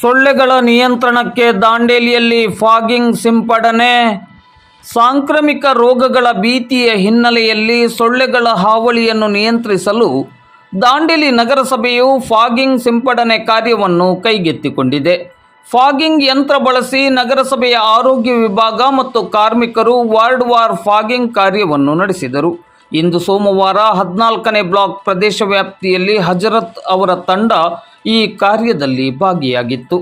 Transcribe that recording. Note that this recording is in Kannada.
ಸೊಳ್ಳೆಗಳ ನಿಯಂತ್ರಣಕ್ಕೆ ದಾಂಡೇಲಿಯಲ್ಲಿ ಫಾಗಿಂಗ್ ಸಿಂಪಡಣೆ. ಸಾಂಕ್ರಾಮಿಕ ರೋಗಗಳ ಭೀತಿಯ ಹಿನ್ನೆಲೆಯಲ್ಲಿ ಸೊಳ್ಳೆಗಳ ಹಾವಳಿಯನ್ನು ನಿಯಂತ್ರಿಸಲು ದಾಂಡೇಲಿ ನಗರಸಭೆಯು ಫಾಗಿಂಗ್ ಸಿಂಪಡಣೆ ಕಾರ್ಯವನ್ನು ಕೈಗೆತ್ತಿಕೊಂಡಿದೆ. ಫಾಗಿಂಗ್ ಯಂತ್ರ ಬಳಸಿ ನಗರಸಭೆಯ ಆರೋಗ್ಯ ವಿಭಾಗ ಮತ್ತು ಕಾರ್ಮಿಕರು ವಾರ್ಡ್ ವಾರ್ ಫಾಗಿಂಗ್ ಕಾರ್ಯವನ್ನು ನಡೆಸಿದರು. ಇಂದು ಸೋಮವಾರ ಹದಿನಾಲ್ಕನೇ ಬ್ಲಾಕ್ ಪ್ರದೇಶ ವ್ಯಾಪ್ತಿಯಲ್ಲಿ ಹಜರತ್ ಅವರ ತಂಡ ಈ ಕಾರ್ಯದಲ್ಲಿ ಭಾಗಿಯಾಗಿತ್ತು.